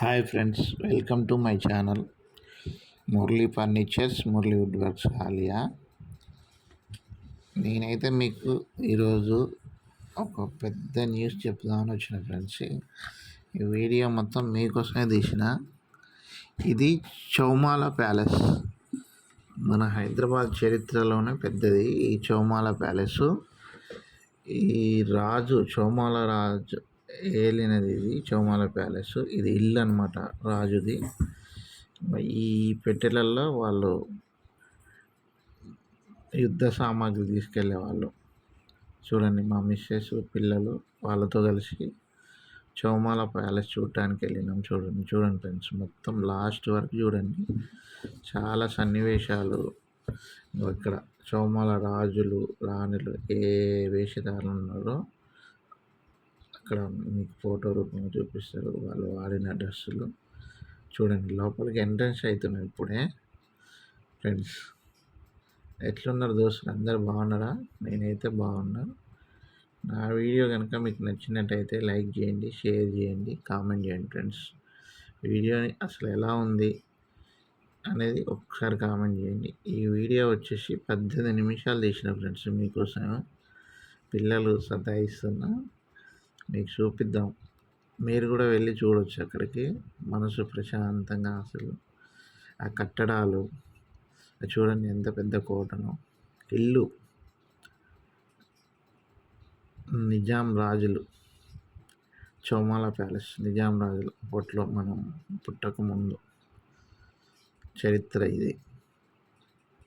Hi friends welcome to my channel. Murali furnitures Murali wood works Haliya నేనైతే మీకు ఈరోజు ఒక పెద్ద న్యూస్ చెప్దామని వచ్చిన ఫ్రెండ్స్. ఈ వీడియో మొత్తం మీకోసమే తీసిన. ఇది చౌమాల ప్యాలెస్. మన హైదరాబాద్ చరిత్రలోనే పెద్దది ఈ చౌమాల ప్యాలెస్. ఈ రాజు చౌమాల రాజు ఏలినది ఇది చౌమాల ప్యాలెస్. ఇది ఇల్లు అనమాట రాజుది. ఈ పెట్టెలల్లో వాళ్ళు యుద్ధ సామాగ్రి తీసుకెళ్ళేవాళ్ళు చూడండి మా మిస్సెస్ పిల్లలు వాళ్ళతో కలిసి చౌమాల ప్యాలెస్ చూడటానికి వెళ్ళినాం చూడండి. చూడండి ఫ్రెండ్స్ మొత్తం లాస్ట్ వరకు చూడండి. చాలా సన్నివేశాలు. ఇక్కడ చౌమాల రాజులు రాణులు ఏ వేషధారులు ఉన్నారో అక్కడ మీకు ఫోటో రూపంలో చూపిస్తారు. వాళ్ళు వాడిన డ్రెస్సులు. చూడండి లోపలికి ఎంట్రన్స్ అవుతున్నాం ఇప్పుడే. ఫ్రెండ్స్ ఎట్లున్నారు దోస్తులు? అందరు బాగున్నారా? నేనైతే బాగున్నా. నా వీడియో కనుక మీకు నచ్చినట్టయితే లైక్ చేయండి షేర్ చేయండి కామెంట్ చేయండి ఫ్రెండ్స్. వీడియోని అసలు ఎలా ఉంది అనేది ఒకసారి కామెంట్ చేయండి. ఈ వీడియో వచ్చేసి పద్దెనిమిది నిమిషాలు తీసిన ఫ్రెండ్స్ మీకోసం పిల్లలు సతాయిస్తున్నా. మీకు చూపిద్దాం. మీరు కూడా వెళ్ళి చూడవచ్చు అక్కడికి. మనసు ప్రశాంతంగా అసలు. ఆ కట్టడాలు. చూడండి ఎంత పెద్ద కోటను. ఇల్లు. నిజాం రాజులు. చౌమాల ప్యాలెస్. నిజాం రాజులు. అప్పట్లో మనం పుట్టక ముందు. చరిత్ర ఇది.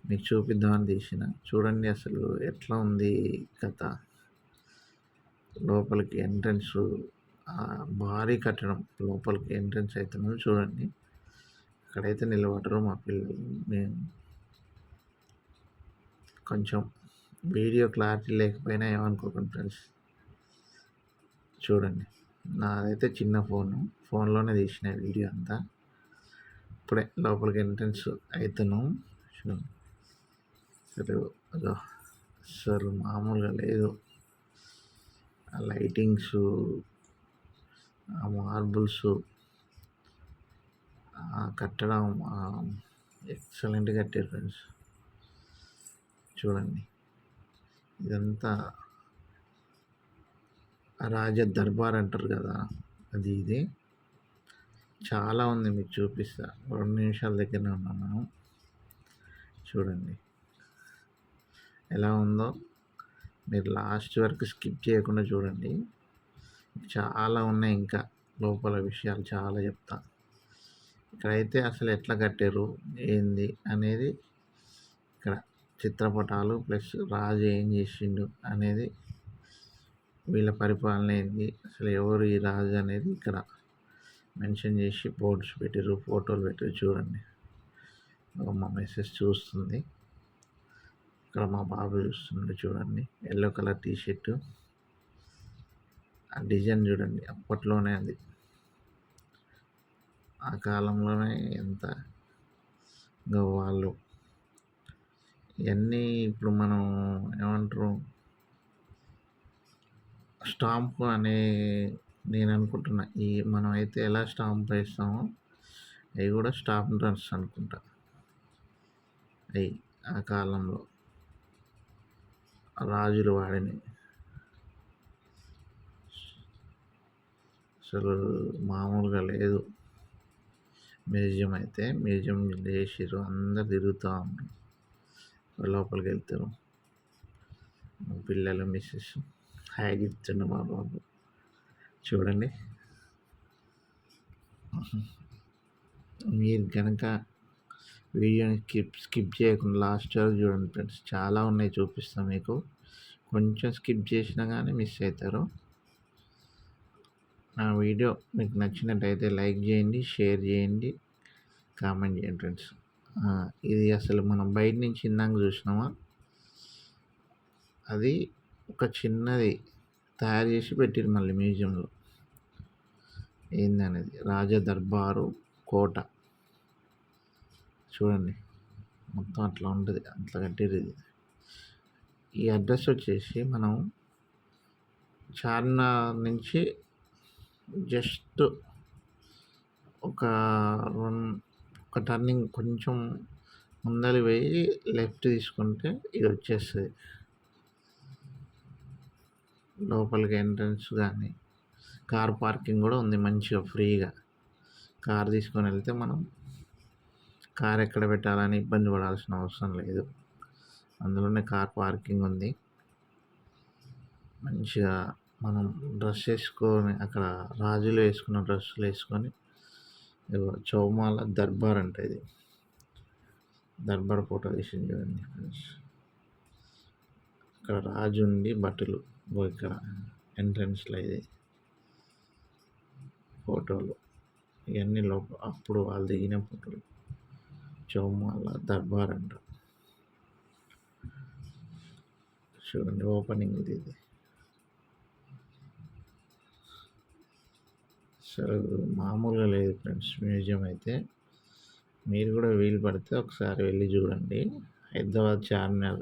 మీకు చూపిద్దామని తీసిన. చూడండి అసలు ఎట్లా ఉంది కథ. లోపలికి ఎంట్రన్స్ భారీ కట్టడం లోపలికి ఎంట్రన్స్ అవుతుందో చూడండి. అక్కడైతే నిలబడరు మా పిల్లలు. మేము కొంచెం వీడియో క్లారిటీ లేకపోయినా ఏమనుకోకండి ఫ్రెండ్స్. చూడండి. నాదైతే చిన్న ఫోను. ఫోన్లోనే తీసిన వీడియో అంతా. ఇప్పుడే లోపలికి ఎంట్రన్స్ అవుతున్నాం సరే అదో అసలు మామూలుగా లేదు. ఆ లైటింగ్స్ ఆ మార్బుల్స్ ఆ కట్టడం ఎక్సలెంట్ కట్టారు ఫ్రెండ్స్. చూడండి. ఇదంతా రాజ దర్బార్ అంటారు కదా అది ఇది. చాలా ఉంది మీకు చూపిస్తా. రెండు నిమిషాల దగ్గరనే ఉన్నాం మనం. చూడండి. ఎలా ఉందో. మీరు లాస్ట్ వరకు స్కిప్ చేయకుండా చూడండి. చాలా ఉన్నాయి ఇంకా లోపల విషయాలు చాలా చెప్తా. ఇక్కడైతే అసలు ఎట్లా కట్టారు ఏంది అనేది ఇక్కడ చిత్రపటాలు ప్లస్ రాజు ఏం చేసిండు అనేది వీళ్ళ పరిపాలన ఏంది అసలు ఎవరు ఈ రాజు అనేది ఇక్కడ మెన్షన్ చేసి బోర్డ్స్ పెట్టారు ఫోటోలు పెట్టారు చూడండి. మా మెసేజ్ చూస్తుంది. ఇక్కడ మా బాబు చూస్తున్నాడు చూడండి. ఎల్లో కలర్ టీ షర్టు ఆ డిజైన్ చూడండి అప్పట్లోనే అది. ఆ కాలంలోనే ఎంత వాళ్ళు ఇవన్నీ ఇప్పుడు మనం ఏమంటారు? స్టాంప్ అనే నేను అనుకుంటున్నా ఈ మనం అయితే ఎలా స్టాంప్ వేస్తామో అవి కూడా స్టాంప్ డ్రస్ అనుకుంటా. అవి ఆ కాలంలో. రాజులు వాడిని. అసలు మామూలుగా లేదు. మ్యూజియం అయితే మ్యూజియం చేసిర్రు అందరు తిరుగుతూ ఉన్నారు. లోపలికి వెళ్తారు పిల్లలు మిస్సెస్ హ్యాగ్ చెప్తుండ మా బాబు. చూడండి. మీరు కనుక వీడియోని స్కిప్ స్కిప్ చేయకుండా లాస్ట్ వరకు చూడండి ఫ్రెండ్స్. చాలా ఉన్నాయి చూపిస్తాం మీకు. కొంచెం స్కిప్ చేసినా కానీ మిస్ అవుతారు నా వీడియో మీకు నచ్చినట్టయితే లైక్ చేయండి షేర్ చేయండి కామెంట్ చేయండి ఫ్రెండ్స్. ఇది అసలు మనం బయట నుంచి ఇందాక చూసినామా? అది ఒక చిన్నది తయారు చేసి పెట్టారు మళ్ళీ మ్యూజియంలో. ఏందనేది? రాజ దర్బారు కోట. చూడండి. మొత్తం అట్లా ఉంటుంది. అట్లా కట్టేది. ఇది ఈ అడ్రస్ వచ్చేసి మనం చార్మినార్ నుంచి జస్ట్ ఒక రొన్ ఒక టర్నింగ్ కొంచెం ముందరి పోయి లెఫ్ట్ తీసుకుంటే ఇది వచ్చేస్తుంది. లోపలికి ఎంట్రన్స్ కానీ కార్ పార్కింగ్ కూడా ఉంది మంచిగా ఫ్రీగా. కార్ తీసుకొని వెళ్తే మనం కార్ ఎక్కడ పెట్టాలని ఇబ్బంది పడాల్సిన అవసరం లేదు. అందులోనే కార్ పార్కింగ్ ఉంది. మంచిగా మనం డ్రెస్ వేసుకొని అక్కడ రాజులు వేసుకున్న డ్రెస్సులు వేసుకొని చౌమాల దర్బార్ అంటే ఇది. దర్బార్ ఫోటో తీసింది చూడండి ఫ్రెండ్స్. ఇక్కడ రాజు ఉండి బట్టలు ఇక్కడ ఎంట్రన్స్లో ఇది ఫోటోలు. ఇవన్నీ లోపల అప్పుడు వాళ్ళు దిగిన ఫోటోలు. చౌమాల దర్బార్ అంట. చూడండి ఓపెనింగ్ ఇది ఇది. అసలు మామూలుగా లేదు ఫ్రెండ్స్ మ్యూజియం అయితే. మీరు కూడా వీలు పడితే ఒకసారి వెళ్ళి చూడండి. హైదరాబాద్ చార్మినార్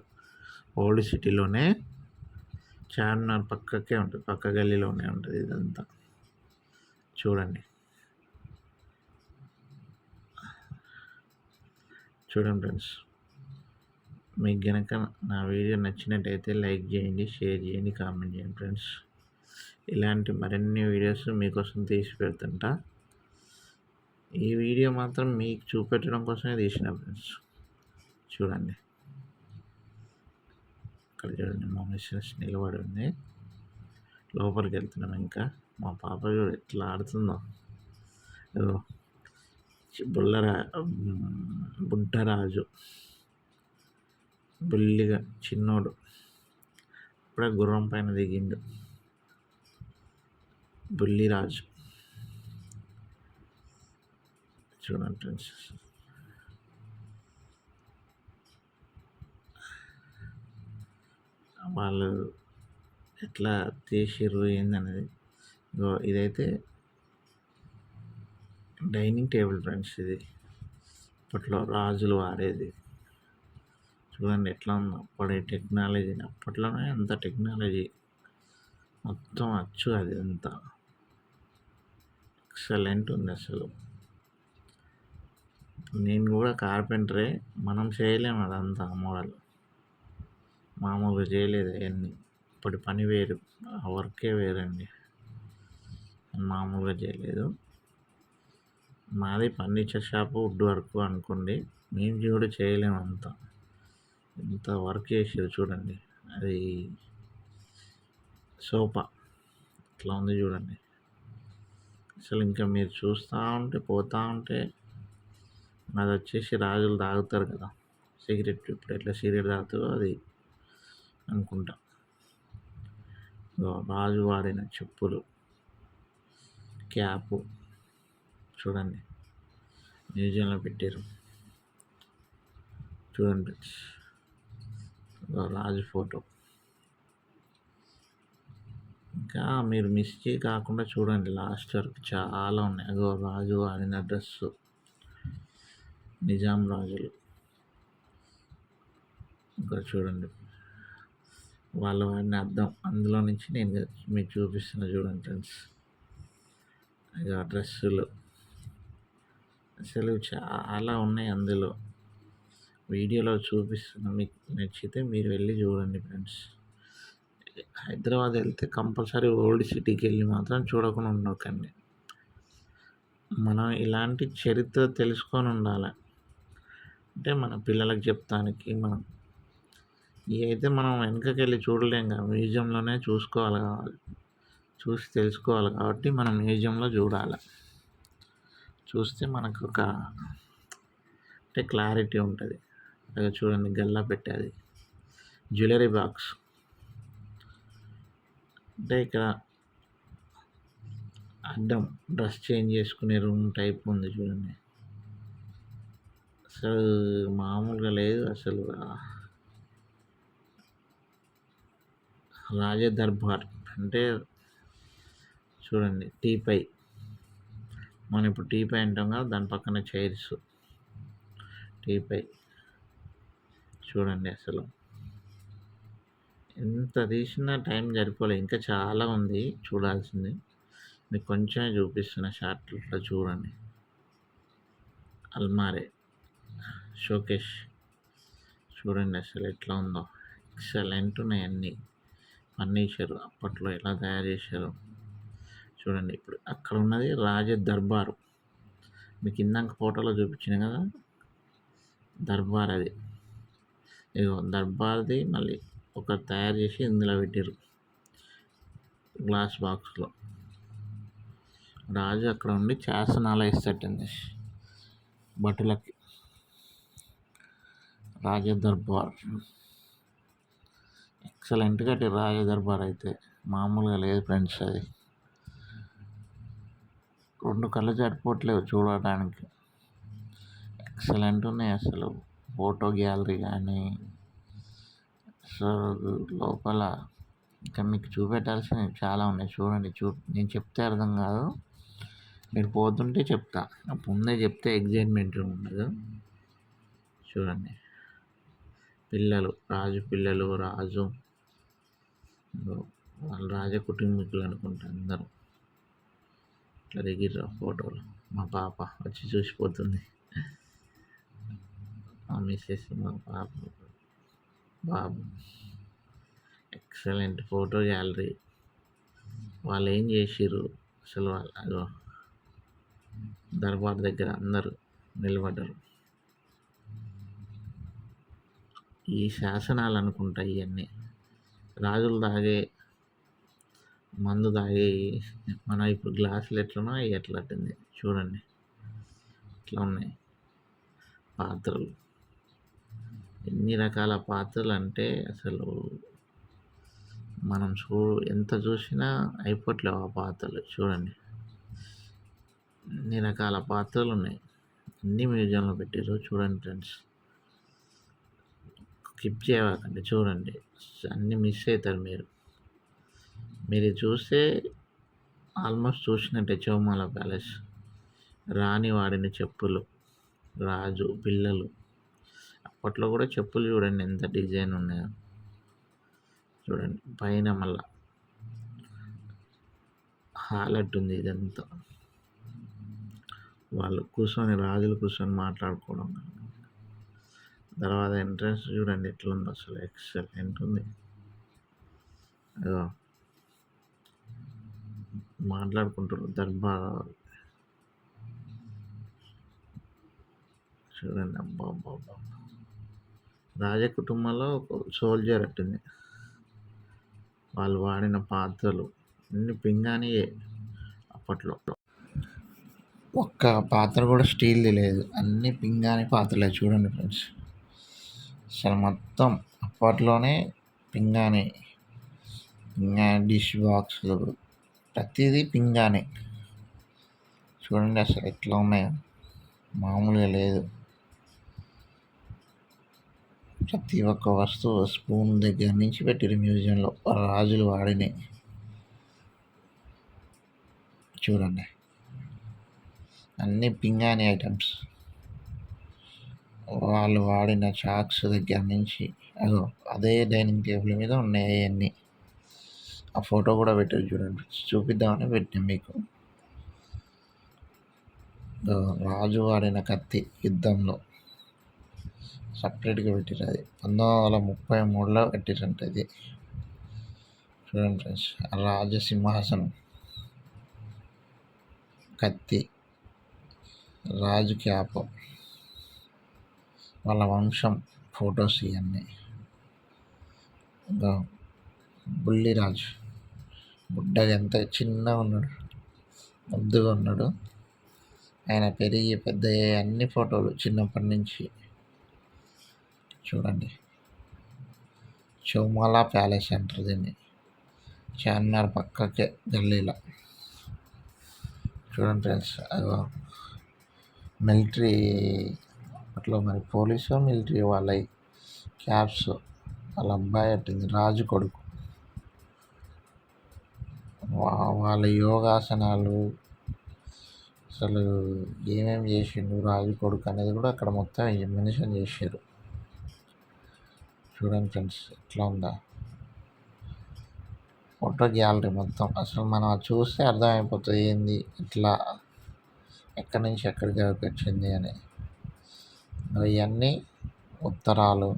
ఓల్డ్ సిటీలోనే. చార్మినార్ పక్కకే ఉంటుంది పక్క గల్లీలోనే ఉంటుంది ఇదంతా. చూడండి. చూడండి ఫ్రెండ్స్. మీకు గనక నా వీడియో నచ్చినట్టయితే లైక్ చేయండి షేర్ చేయండి కామెంట్ చేయండి ఫ్రెండ్స్. ఇలాంటి మరిన్ని వీడియోస్ మీకోసం తీసి పెడుతుంటా. ఈ వీడియో మాత్రం మీకు చూపెట్టడం కోసమే తీసిన ఫ్రెండ్స్. చూడండి. ఇక్కడ చూడండి మా మిస్సెస్ నిలబడి ఉంది. లోపలికి వెళ్తున్నాం ఇంకా. మా పాప చూడు ఎట్లా ఆడుతుందో. ఏదో బుల్లరా బుడ్డరాజు. బుల్లిగా చిన్నోడు. ఇప్పుడే గుర్రం పైన దిగిండు. బుల్లిరాజు. చూడండి వాళ్ళు ఎట్లా తీసిర్రు ఏందనేది ఇదైతే డైనింగ్ టేబుల్ ఫ్రెండ్స్ ఇది. అప్పట్లో రాజులు వాడేది. చూడండి ఎట్లా ఉందో. అప్పటి టెక్నాలజీని అప్పట్లోనే అంత టెక్నాలజీ. మొత్తం అచ్చు అది అంతా. ఎక్సలెంట్ ఉంది అసలు. నేను కూడా కార్పెంటరే. మనం చేయలేము అదంతా మోడల్. మామూలుగా చేయలేదు అవన్నీ. ఇప్పటి పని వేరు. ఆ వర్కే వేరండి. మామూలుగా చేయలేదు. మాది ఫర్నిచర్ షాపు వుడ్ వర్క్ అనుకోండి మేము కూడా చేయలేము అంత. ఎంత వర్క్ చేసారు చూడండి. అది సోఫా. ఇట్లా ఉంది చూడండి. అసలు ఇంకా మీరు చూస్తూ ఉంటే పోతూ ఉంటే అది వచ్చేసి రాజులు తాగుతారు కదా. సిగరెట్ ఇప్పుడు ఎట్లా సిగరెట్ తాగుతుందో అది అనుకుంటా. రాజు వాడిన చెప్పులు క్యాపు చూడండి. మ్యూజియంలో పెట్టారు చూడండి. రాజు ఫోటో. ఇంకా మీరు మిస్ కాకుండా చూడండి. లాస్ట్ వరకు చాలా ఉన్నాయి. అగో రాజు వాడిన డ్రెస్సు. నిజాం రాజులు. ఇంకా చూడండి. వాళ్ళ వాడిని అర్థం అందులో నుంచి నేను మీకు చూపిస్తున్నా చూడండి ఫ్రెండ్స్. ఇక డ్రెస్సులు. అసలు చాలా ఉన్నాయి అందులో. వీడియోలో చూపిస్తున్నా మీకు నచ్చితే మీరు వెళ్ళి చూడండి ఫ్రెండ్స్. హైదరాబాద్ వెళ్తే కంపల్సరీ ఓల్డ్ సిటీకి వెళ్ళి మాత్రం చూడకుండా ఉండకండి. మనం ఇలాంటి చరిత్ర తెలుసుకొని ఉండాలి. అంటే మన పిల్లలకు చెప్తానికి మనం. ఇవి అయితే మనం వెనకకి వెళ్ళి చూడలేం కదా మ్యూజియంలోనే చూసుకోవాలి కావాలి. చూసి తెలుసుకోవాలి కాబట్టి మనం మ్యూజియంలో చూడాలి. చూస్తే మనకు ఒక అంటే క్లారిటీ ఉంటుంది. అదే చూడండి గల్లా పెట్టేది. Jewellery box. అంటే ఇక్కడ అడ్డం డ్రెస్ చేంజ్ చేసుకునే రూమ్ టైప్ ఉంది చూడండి. అసలు మామూలుగా లేదు అసలు. రాజదర్బార్ అంటే చూడండి టీపై మనం ఇప్పుడు టీపై అంటాం కదా దాని పక్కన చైర్స్. టీపై చూడండి అసలు. ఎంత తీసినా టైం సరిపోలేదు ఇంకా చాలా ఉంది చూడాల్సింది. మీకు కొంచెమే చూపిస్తున్న షార్ట్లో చూడండి. అల్మారే. షోకేష్ చూడండి అసలు ఎట్లా ఉందో. ఎక్సలెంట్ ఉన్నాయి అన్నీ ఫర్నిచర్ అప్పట్లో ఎలా తయారు చేశారు. చూడండి ఇప్పుడు అక్కడ ఉన్నది రాజ దర్బారు మీకు ఇందాక ఫోటోలో చూపించిన కదా? దర్బార్ అది. ఇగో దర్బార్ది మళ్ళీ ఒక తయారు చేసి ఇందులో పెట్టారు గ్లాస్ బాక్స్లో. రాజు అక్కడ ఉండి శాసనాలు వేస్తట్టుంది భటులకి. రాజ దర్బార్ ఎక్సలెంట్ రాజ దర్బార్ అయితే. మామూలుగా లేదు ఫ్రెండ్స్ అది. రెండు కళ్ళు సరిపోవట్లేవు చూడడానికి. ఎక్సలెంట్ ఉన్నాయి అసలు. ఫోటో గ్యాలరీ కానీ అసలు లోపల ఇంకా మీకు చూపెట్టాల్సినవి చాలా ఉన్నాయి. చూడండి చూ నేను చెప్తే అర్థం కాదు. మీరు పోతుంటే చెప్తా. ముందే చెప్తే ఎగ్జైట్మెంట్ ఉండదు. చూడండి. పిల్లలు రాజు పిల్లలు రాజు. వాళ్ళు రాజ కుటుంబీకులు అనుకుంటా అందరూ. ఇట్లా దిగిర్రా ఫోటోలు. మా పాప వచ్చి చూసిపోతుంది. మా మిస్సెస్ మా పాప. బాబు ఎక్సలెంట్ ఫోటో గ్యాలరీ. వాళ్ళు ఏం చేసిర్రు? అసలు వాళ్ళు దర్బార్ దగ్గర అందరూ నిలబడ్డారు. ఈ శాసనాలు అనుకుంటా ఇవన్నీ రాజులు తాగే మందు తాగి మన ఇప్పుడు గ్లాసులు ఎట్లనో అవి చూడండి. ఇట్లా ఉన్నాయి? పాత్రలు. ఎన్ని రకాల పాత్రలు అంటే అసలు మనం చూ ఎంత చూసినా అయిపోట్లేవు ఆ పాత్రలు. చూడండి. ఎన్ని రకాల పాత్రలు ఉన్నాయి? అన్ని మ్యూజియంలో పెట్టారు చూడండి ఫ్రెండ్స్. స్కిప్ చేయకండి చూడండి. అన్నీ మిస్ అవుతారు మీరు. మీరు చూస్తే ఆల్మోస్ట్ చూసినట్టే చౌమాల ప్యాలెస్. రాణి వాడిన చెప్పులు రాజు పిల్లలు. అప్పట్లో కూడా చెప్పులు చూడండి ఎంత డిజైన్ ఉన్నాయో. చూడండి పైన మళ్ళా హాల్ ఉంది ఇదంతా. వాళ్ళు కూర్చొని రాజులు కూర్చొని మాట్లాడుకోవడం తర్వాత ఎంట్రన్స్ చూడండి ఎట్లుంది అసలు ఎక్సలెంట్ ఉంది. అదో మాట్లాడుకుంటారు దర్బార్ చూడండి. అబ్బా అబ్బా అబ్బా రాజ కుటుంబంలో ఒక సోల్జర్ అట్టింది వాళ్ళు వాడిన పాత్రలు అన్ని పింగాణియే అప్పట్లో. ఒక్క పాత్ర కూడా స్టీల్ది లేదు. అన్ని పింగాణి పాత్రలే చూడండి ఫ్రెండ్స్. అసలు మొత్తం అప్పట్లోనే పింగాణి పింగాణి డిష్ బాక్స్లు ప్రతిదీ పింగాణి చూడండి అసలు ఎట్లా ఉన్నాయో. మామూలుగా లేదు. ప్రతి ఒక్క వస్తువు స్పూన్ దగ్గర నుంచి పెట్టిరు మ్యూజియంలో. రాజులు వాడినాయి. చూడండి. అన్నీ పింగాణి ఐటమ్స్. వాళ్ళు వాడిన చాక్స్ దగ్గర నుంచి అదో అదే డైనింగ్ టేబుల్ మీద ఉన్నాయి అవన్నీ. ఆ ఫోటో కూడా పెట్టారు చూడండి. చూపిద్దామని పెట్టాం మీకు. రాజు వాడిన కత్తి యుద్ధంలో సపరేట్గా పెట్టారు అది. పంతొమ్మిది వందల ముప్పై మూడులో పెట్టారంట ఇది. చూడండి ఫ్రెండ్స్ రాజసింహాసనం కత్తి రాజు క్యాప్ వాళ్ళ వంశం ఫొటోస్ ఇవన్నీ బుల్లి బుల్లిరాజు బుడ్డగా ఎంత చిన్నగా ఉన్నాడు. ముద్దుగా ఉన్నాడు. ఆయన పెరిగి పెద్ద అన్ని ఫోటోలు చిన్నప్పటి నుంచి. చూడండి. చౌమాలా ప్యాలెస్ అంటారు దీన్ని. చార్మినార్ పక్కకే గల్లీలో. చూడండి ఫ్రెండ్స్ అదో మిలిటరీ అట్లా మరి పోలీసు మిలిటరీ వాళ్ళ క్యాబ్స్ వాళ్ళ అబ్బాయి అట్టింది రాజు కొడుకు. వాళ్ళ యోగాసనాలు అసలు ఏమేమి చేసిండు రాజు కొడుకు అనేది కూడా అక్కడ మొత్తం మెన్షన్ చేశారు చూడండి ఫ్రెండ్స్ ఎట్లా ఉందా? ఫోటో గ్యాలరీ మొత్తం. అసలు మనం చూస్తే అర్థమైపోతుంది ఏంది ఇట్లా ఎక్కడి నుంచి ఎక్కడికి వచ్చింది అని. ఇవన్నీ ఉత్తరాలు.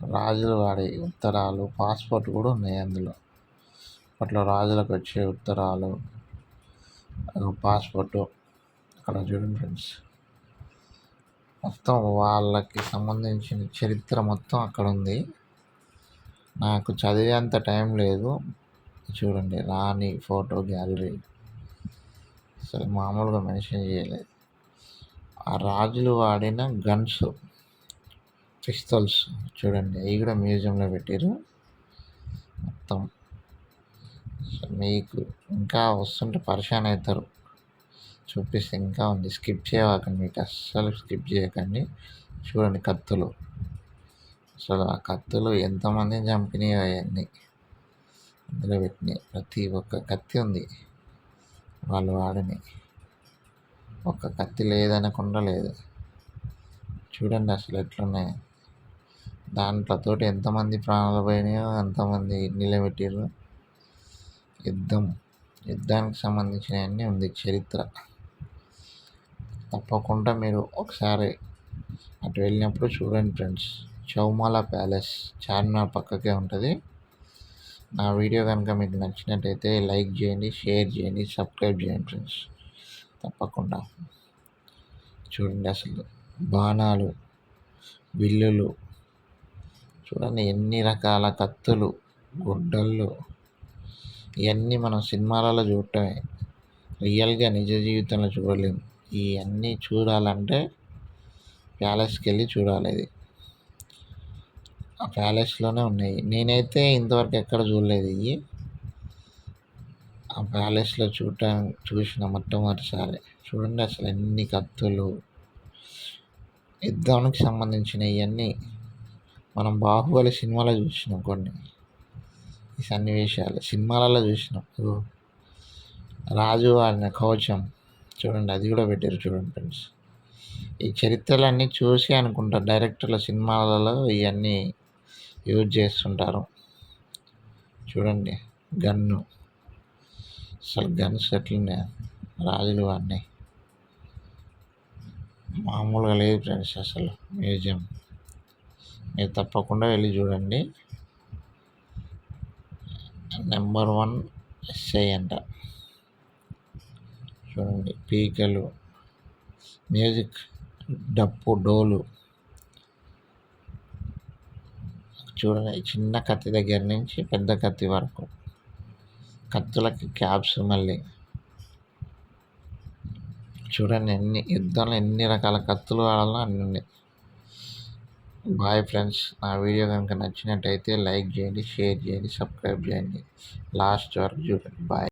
రాజులు వాడే ఉత్తరాలు పాస్పోర్ట్ కూడా ఉన్నాయి అందులో. అప్పట్లో రాజులకు వచ్చే ఉత్తరాలు పాస్పోర్టు అక్కడ చూడండి ఫ్రెండ్స్. మొత్తం వాళ్ళకి సంబంధించిన చరిత్ర మొత్తం అక్కడ ఉంది. నాకు చదివేంత టైం లేదు. చూడండి రాణి ఫోటో గ్యాలరీ. అసలు మామూలుగా మెన్షన్ చేయలేదు. ఆ రాజులు వాడిన గన్స్ పిస్తల్స్ చూడండి అవి కూడా మ్యూజియంలో పెట్టారు మొత్తం మీకు ఇంకా వస్తుంటే పరిశాన్ అవుతారు. చూపిస్తే ఇంకా ఉంది. స్కిప్ చేయకండి మీకు. అస్సలు స్కిప్ చేయకండి. చూడండి కత్తులు. అసలు ఆ కత్తులు ఎంతమందిని చంపినాయి అవన్నీ. అందులో పెట్టినాయి. ప్రతి ఒక్క కత్తి ఉంది. వాళ్ళు వాడిని. ఒక్క కత్తి లేదనకుండా లేదు. చూడండి అసలు ఎట్లున్నాయి. దాంట్లతోటి ఎంతమంది ప్రాణాలు పోయినాయో ఎంతమంది నిలబెట్టారు యుద్ధం యుద్ధానికి సంబంధించినవన్నీ ఉంది చరిత్ర. తప్పకుండా మీరు ఒకసారి అటు వెళ్ళినప్పుడు చూడండి ఫ్రెండ్స్. చౌమాల ప్యాలెస్ చార్మినార్ పక్కకే ఉంటుంది. నా వీడియో కనుక మీకు నచ్చినట్టయితే లైక్ చేయండి షేర్ చేయండి సబ్స్క్రైబ్ చేయండి ఫ్రెండ్స్. తప్పకుండా. చూడండి అసలు బాణాలు బిల్లులు చూడండి ఎన్ని రకాల కత్తులు గుడ్డళ్ళు. ఇవన్నీ మనం సినిమాలలో చూడటమే. రియల్గా నిజ జీవితంలో చూడలేము ఇవన్నీ చూడాలంటే ప్యాలెస్కి వెళ్ళి చూడాలి ఇది. ఆ ప్యాలెస్లోనే ఉన్నాయి. నేనైతే ఇంతవరకు ఎక్కడ చూడలేదు ఇవి. ఆ ప్యాలెస్లో చూడటం చూసిన మొట్టమొదటిసారి. చూడండి అసలు ఎన్ని కత్తులు. యుద్ధానికి సంబంధించిన ఇవన్నీ మనం బాహుబలి సినిమాలో చూసినాం కొన్ని. ఈ సన్నివేశాలు. సినిమాలలో చూసినాం. రాజు వాడిన కవచం చూడండి అది కూడా పెట్టారు చూడండి ఫ్రెండ్స్. ఈ చరిత్రలన్నీ చూసి అనుకుంటా డైరెక్టర్ల సినిమాలలో ఇవన్నీ యూజ్ చేస్తుంటారు. చూడండి గన్ను. అసలు గన్స్ ఎట్లున్నాయి రాజులు అన్నీ. మామూలుగా లేదు ఫ్రెండ్స్ అసలు మ్యూజియం. మీరు తప్పకుండా వెళ్ళి చూడండి. నెంబర్ వన్ ఎస్ఐ అంట. చూడండి పీకలు మ్యూజిక్ డప్పు డోలు. చూడండి చిన్న కత్తి దగ్గర నుంచి పెద్ద కత్తి వరకు. కత్తులకి క్యాప్స్ మళ్ళీ. చూడండి ఎన్ని యుద్ధంలో ఎన్ని రకాల కత్తులు వాడాలో అన్ని ఉన్నాయి. బాయ్ ఫ్రెండ్స్ నా వీడియో కనుక నచ్చినట్టయితే లైక్ చేయండి షేర్ చేయండి సబ్స్క్రైబ్ చేయండి. లాస్ట్ వరకు చూడండి. బాయ్